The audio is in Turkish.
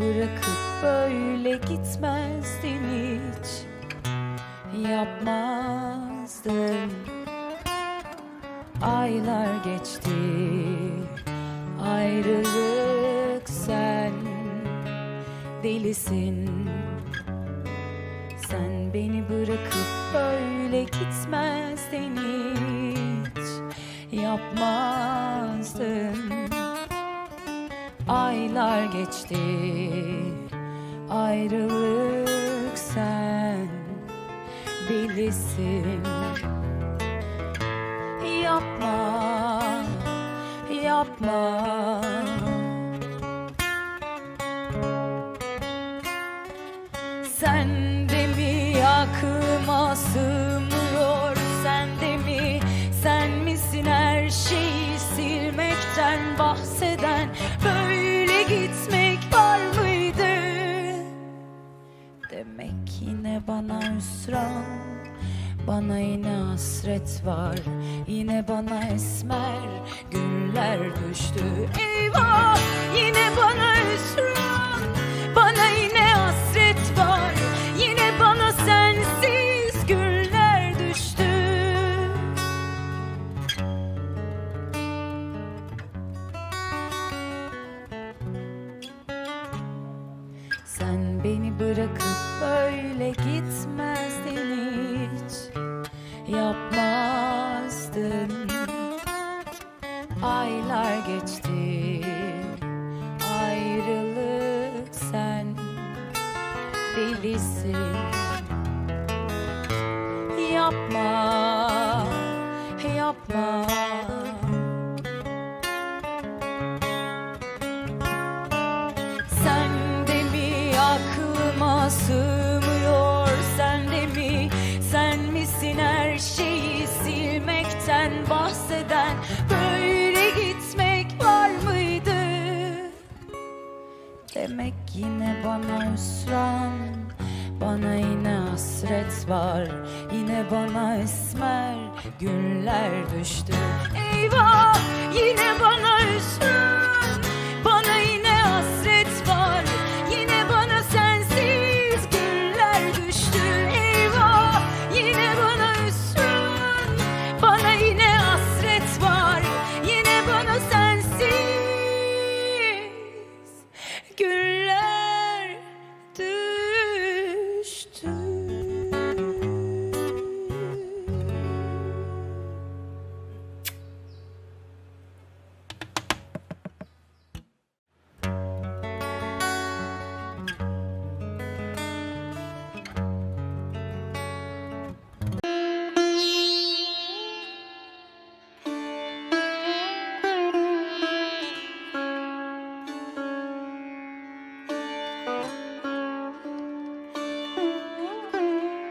bırakıp böyle gitmezdin hiç. Yapmazdın. Aylar geçti Ayrılık sen Delisin. Sen beni bırakıp böyle gitmezdin hiç. Yapmazdın Aylar geçti Ayrılık sen Delisin Yapma Yapma. Sen de mi aklıma sığmıyor? Sen de mi sen misin her şeyi silmekten bahseden? Böyle Bana yine hasret var Yine bana esmer günler düştü. Eyvah! Yine bana hüsran Bana yine hasret var Yine bana sensiz günler düştü. Sen beni bırakıp böyle gitmezdin hiç Yapmazdın. Aylar geçti Ayrılık sen Delisin. Yapma Yapma Demek yine bana hüsran. Bana yine hasret var Yine bana esmer. Günler düştü